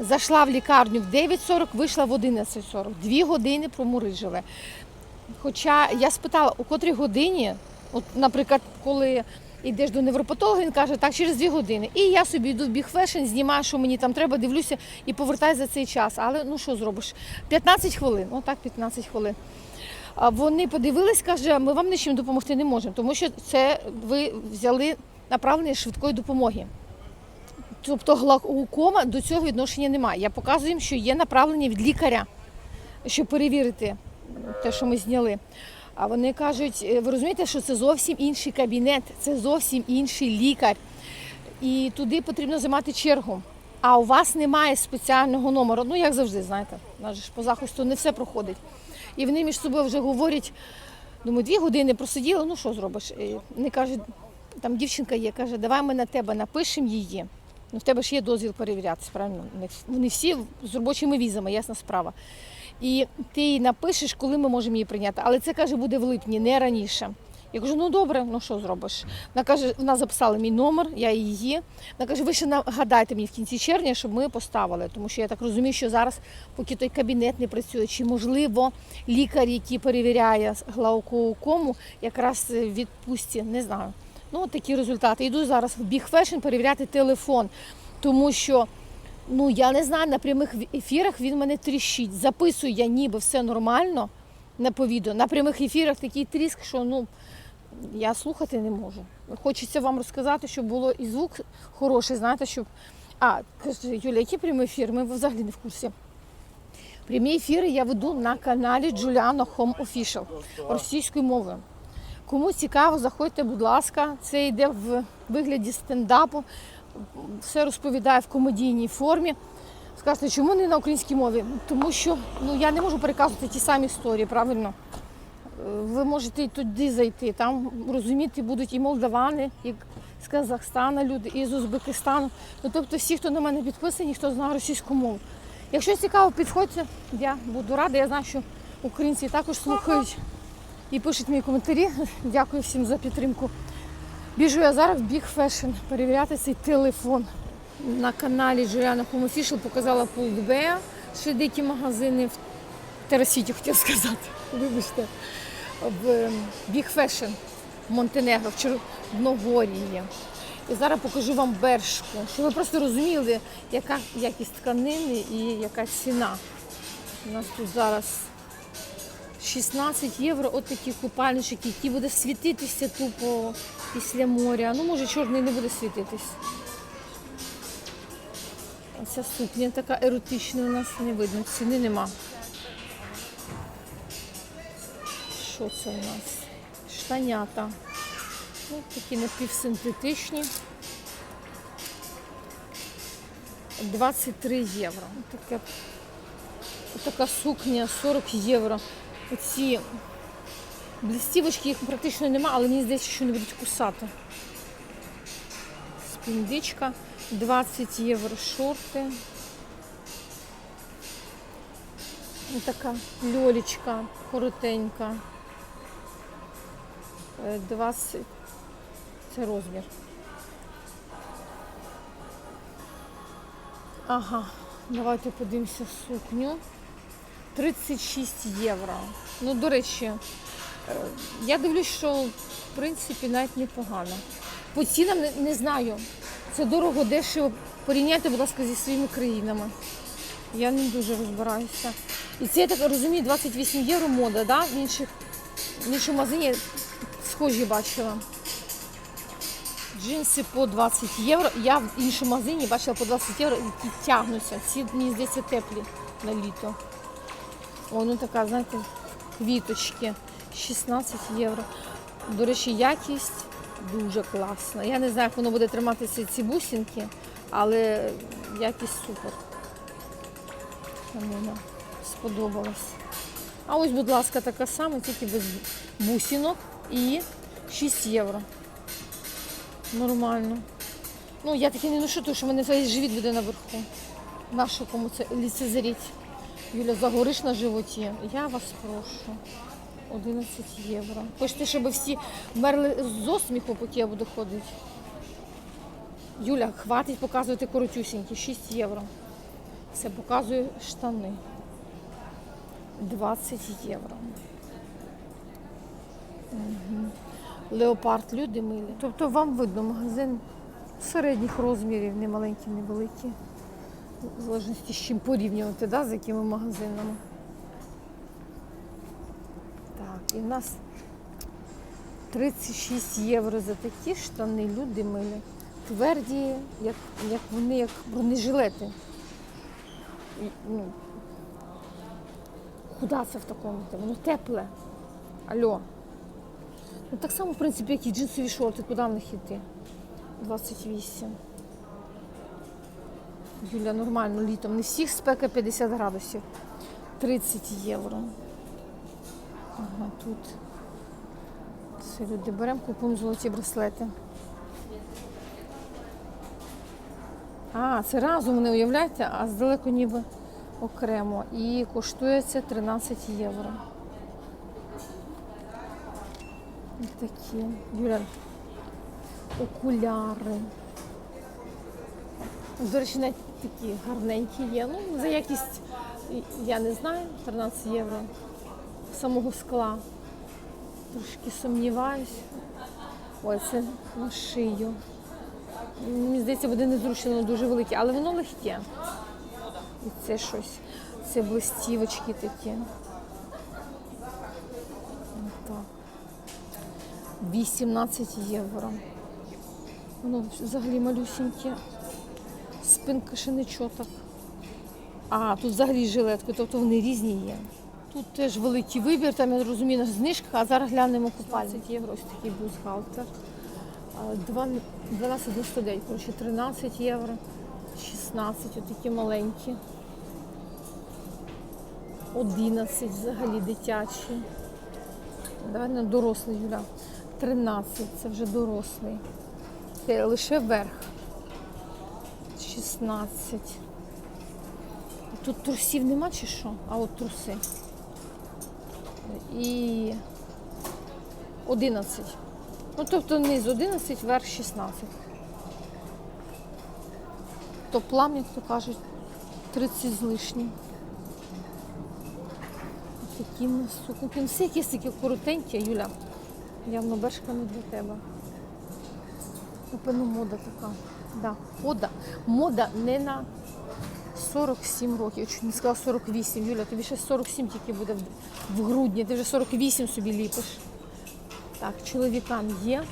Зайшла в лікарню в 9.40, вийшла в 11.40. Дві години промурижили. Хоча я спитала, у котрій годині, от, наприклад, коли йдеш до невропатолога, він каже, так, через дві години. І я собі йду в біг фешн, знімаю, що мені там треба, дивлюся і повертаю за цей час. Але ну що зробиш? 15 хвилин, отак 15 хвилин. Вони подивились, каже, ми вам нічим допомогти не можемо, тому що це ви взяли направлення швидкої допомоги. Тобто глаукома до цього відношення немає. Я показую їм, що є направлення від лікаря, щоб перевірити те, що ми зняли. А вони кажуть, «Е, ви розумієте, що це зовсім інший кабінет, це зовсім інший лікар. І туди потрібно займати чергу. А у вас немає спеціального номеру. Ну, як завжди, знаєте, ж по захисту не все проходить. І вони між собою вже говорять, думаю, дві години просиділи, ну що зробиш? І Вони кажуть, там дівчинка є, каже, давай ми на тебе напишемо її. Ну, в тебе ж є дозвіл перевірятися, правильно? Вони всі з робочими візами, ясна справа. І ти їй напишеш, коли ми можемо її прийняти. Але це каже, буде в липні, не раніше. Я кажу, ну добре, ну що зробиш? Вона каже, вона записала мій номер, я її. Вона каже, ви ще нагадайте мені в кінці червня, щоб ми поставили. Тому що я так розумію, що зараз, поки той кабінет не працює, чи можливо лікар, який перевіряє глаукому, якраз е, відпустці, не знаю. Ну, от такі результати. Йду зараз в Big Fashion перевіряти телефон, тому що ну я не знаю, на прямих ефірах він мене тріщить. Записую я ніби все нормально на по відео. На прямих ефірах такий тріск, що ну я слухати не можу. Хочеться вам розказати, щоб було і звук хороший, знаєте, щоб. А, Юля, який прямий ефір? Ми взагалі не в курсі. Прямі ефіри я веду на каналі Juliana Home Official російською мовою. Кому цікаво, заходьте, будь ласка, це йде в вигляді стендапу, все розповідає в комедійній формі. Скажете, чому не на українській мові? Тому що ну, я не можу переказувати ті самі історії, правильно? Е, Ви можете і туди зайти, там розуміти будуть і молдавани, і з Казахстана люди, і з Узбекистану. Ну, тобто всі, хто на мене підписані, хто знає російську мову. Якщо цікаво, підходьте, я буду рада. Я знаю, що українці також слухають і пишуть мені коментарі. Дякую всім за підтримку. Біжу я зараз в Big Fashion перевіряти цей телефон. На каналі Juliana Home Official показала Пулдбея, ще деякі магазини в Терасіті, хотів сказати. Вибачте. В Big Fashion в Монтенегро, в Чорногорії. І зараз покажу вам бершку, щоб ви просто розуміли, яка якість тканини і яка ціна. У нас тут зараз 16 євро, от такі купальнички, які буде світитися тупо після моря. Ну, може, чорний не буде світитись. Ця сукня така еротична у нас не видно, ціни нема. Що це у нас? Штанята. Ну, такі напівсинтетичні. 23 євро. Таке, така сукня 40 євро. Оці блістівочки, їх практично нема, але мені здається, що не будуть кусати. Спіндичка, 20 євро шорти. Ось така льолічка коротенька. Е, 20 це розмір. Ага, давайте подивимося сукню. 36 євро. Ну, до речі, е, я дивлюсь, що в принципі навіть непогано. По цінам не, не знаю. Це дорого, дешево. Порівняйте, будь ласка, зі своїми країнами. Я не дуже розбираюся. І це, я так розумію, 28 євро мода, да? в інших в іншому магазині схожі бачила. Джинси по 20 євро. Я в іншому магазині бачила по 20 євро, які тягнуться. Ці, мені здається, теплі на літо. О, ну така, знаєте, квіточки. 16 євро. До речі, якість дуже класна. Я не знаю, як воно буде триматися ці бусинки, але якість супер. Мені сподобалось. А ось, будь ласка, така сама, тільки без бусинок і 6 євро. Нормально. Ну, я таки не ношу, тому що в мене весь живіт буде наверху. Нащо кому це ліцезаріть? Юля, загориш на животі. Я вас прошу. 11 євро. Хочете, щоб всі вмерли з осміху, поки я буду ходити? Юля, хватить показувати коротюсінькі, 6 євро. Все показує штани. 20 євро. Мгм. Леопард люди милі. Тобто вам видно магазин середніх розмірів, не маленькі, не великі. В залежності з чим порівнювати, да, з якими магазинами. Так, і в нас 36 євро за такі штани, люди милі. Тверді, як, як вони, як бронежилети. Ну, куди це в такому? Воно тепле. Алло. Ну так само, в принципі, як і джинсові шорти, куди в них йти? 28. Юля, нормально літом. Не всіх спека 50 градусів. 30 євро. Ага, тут. Все, люди беремо, купуємо золоті браслети. А, це разом вони уявляєте, а здалеку ніби окремо. І коштує це 13 євро. Ось такі. Юля, окуляри. До речі, навіть такі гарненькі є. Ну, за якість я не знаю, 13 євро самого скла. Трошки сумніваюсь. Ой, це на шию. Мені здається, буде незручно, дуже велике, але воно легке. І це щось. Це блистівочки такі. Отак. 18 євро. Воно взагалі малюсіньке. Спинка так. А, тут взагалі жилетки, тобто вони різні є. Тут теж великий вибір, там я розумію, знижка, а зараз глянемо купальник. 20 євро, ось такий бюстгальтер. А, два- 12,99, коротше, 13 євро, 16, отакі маленькі. 11 взагалі дитячі. Давай на дорослий, Юля. 13, це вже дорослий. Це лише верх. 16. Тут трусів нема чи що? А от труси. І 11. Ну, тобто низ 11, верх 16. То плам, як то кажуть, 30 з лишнім. Такі в нас Все якісь такі коротенькі, Юля. Явно бершка не для тебе. Напевно, мода така. Да, мода. Мода не на 47 років. Я чуть не сказала 48. Юля, тобі ще 47 тільки буде в- грудні. Ти вже 48 собі ліпиш. Так, чоловікам є.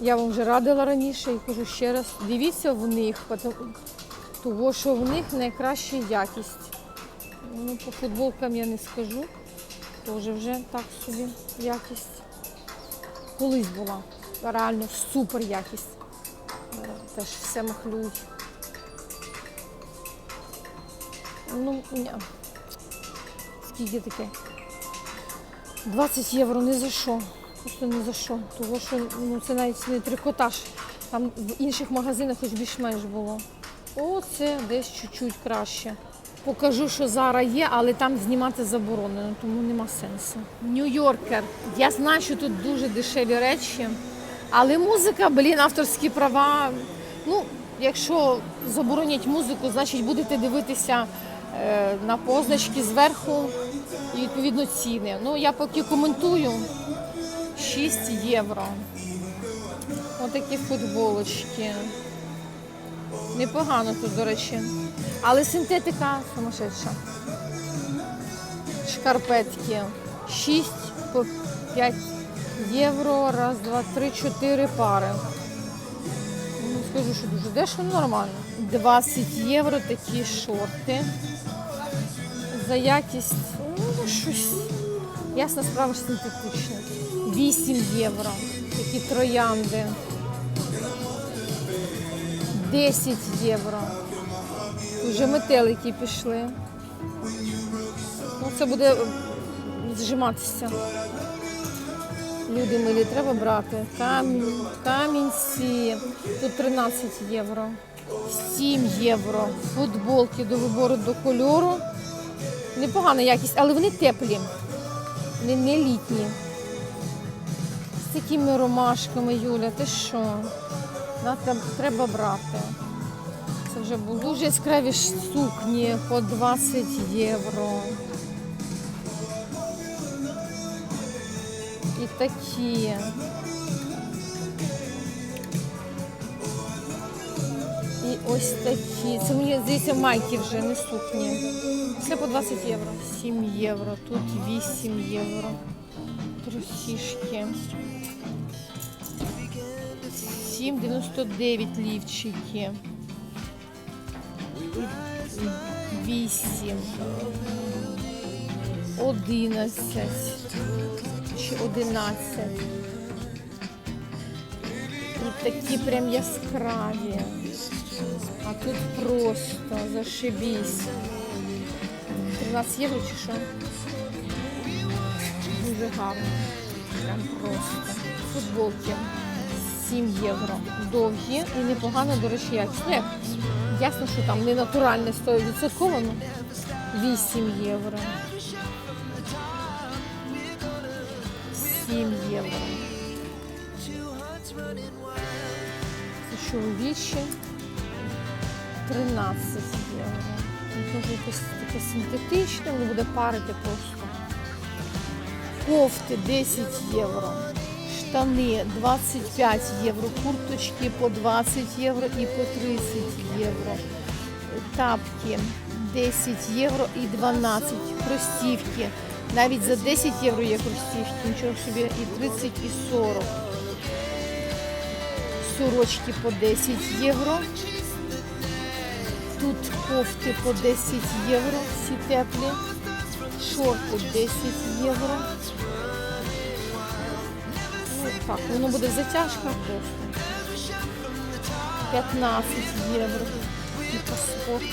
Я вам вже радила раніше і кажу ще раз. Дивіться в них, того що в них найкраща якість. Ну, по футболкам я не скажу. Теж вже так собі якість. Колись була. Реально супер якість. Е, Теж все махлюють. Ну, ні. Скільки таке? 20 євро не за що. Просто не за що. Тому що ну, це навіть не трикотаж. Там в інших магазинах хоч більш-менш було. О, це десь чуть-чуть краще. Покажу, що зараз є, але там знімати заборонено, тому нема сенсу. Нью-Йоркер. Я знаю, що тут дуже дешеві речі, але музика, блін, авторські права. Ну, якщо заборонять музику, значить будете дивитися е, на позначки зверху і відповідно ціни. Ну, я поки коментую 6 євро. Отакі футболочки. Непогано тут, до речі. Але синтетика сумасшедша. Шкарпетки. 6 по 5 євро. Раз, два, три, чотири пари. Скажу, що дуже дешево, ну, нормально. 20 євро такі шорти. За якість, ну, щось. Ясна справа, що синтетичне. 8 євро. Такі троянди. 10 євро. Вже метелики пішли. Ну, це буде зжиматися. Люди милі, треба брати. Камінь, камінці. Тут 13 євро. 7 євро. Футболки до вибору до кольору. Непогана якість, але вони теплі. Не, не літні. З такими ромашками, Юля, ти що? Треба брати. Це вже були. Дуже яскраві сукні по 20 євро. І такі. І ось такі. Це мені здається майки вже, не сукні. Все по 20 євро. 7 євро, тут 8 євро. Трусішки. 7,99 лівчики. 8. 11. Чи 11. І такі прям яскраві. А тут просто зашибісь. 13 євро чи що? Дуже гарно. Прям просто. Футболки 7 євро. Довгі і непогано, до речі. Ну, ясно, що там не натуральне 100%, ну 8 євро. 7 євро. Це чоловічі 13 євро. Ну, Дуже якесь таке синтетичне, воно буде парити просто. Кофти 10 євро. Штани 25 євро, курточки по 20 євро і по 30 євро. Тапки 10 євро і 12. Кросівки. Навіть за 10 євро є кросівки, нічого собі, і 30, і 40. Сорочки по 10 євро. Тут кофти по 10 євро, всі теплі. Шорти 10 євро. Ну так, воно буде затяжка просто. 15 євро. І паспорт.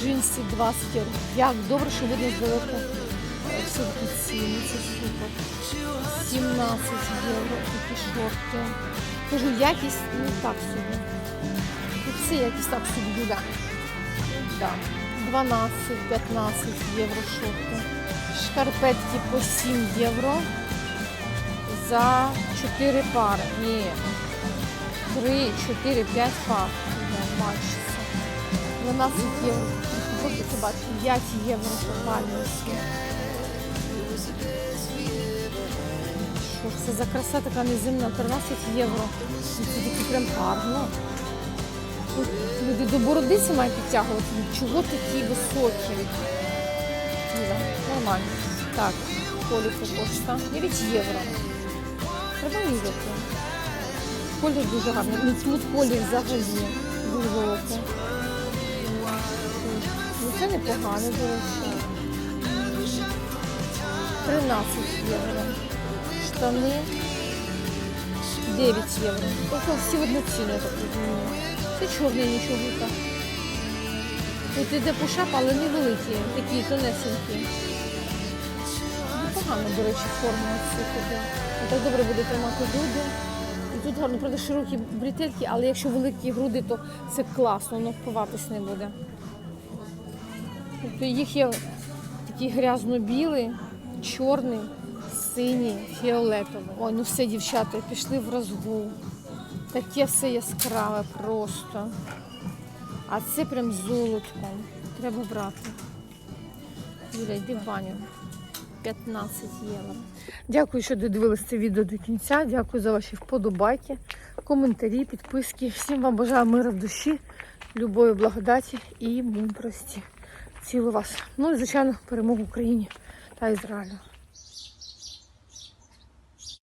Джинси 20 євро. Як добре, що видно здалеку е, такі ціни, це супер. 17 євро такі шорти. Кажу, якість не так собі. Тут все якість так собі, Юля. Да. 12-15 євро шорти. Шкарпетки по 7 євро за 4 пари. Ні. 3, 4, 5 пар. Бачиться. 12 євро. Це бачу, 5 євро купальниці. Це за краса така неземна? 13 євро. Це таки прям гарно. Люди до бороди це мають підтягувати. Чого такі високі? Да, нормально. Так, коліко кошта. 9 євро. Треба міряти. Колір дуже гарний. Ну, тут колір взагалі дуже золото. Ну це непогано, до речі. 13 євро. Штани 9 євро. Тобто всі в я так розумію. Це чорний нічого так. Тут іде пушап, але невеликі, такі тонесенькі. Непогано, до речі, форма цих іде. Так добре буде тримати груди. І тут гарно, правда, широкі бретельки, але якщо великі груди, то це класно, воно впиватись не буде. Тобто їх є такий грязно-білий, чорний, синій, фіолетовий. Ой, ну все, дівчата, пішли в розгул. Таке все яскраве просто. А це прям золотком. Треба брати. Юля, йди в баню. 15 євро. Дякую, що додивилися це відео до кінця. Дякую за ваші вподобайки, коментарі, підписки. Всім вам бажаю миру в душі, любові, благодаті і мудрості. Цілу вас. Ну і, звичайно, перемогу Україні та Ізраїлю.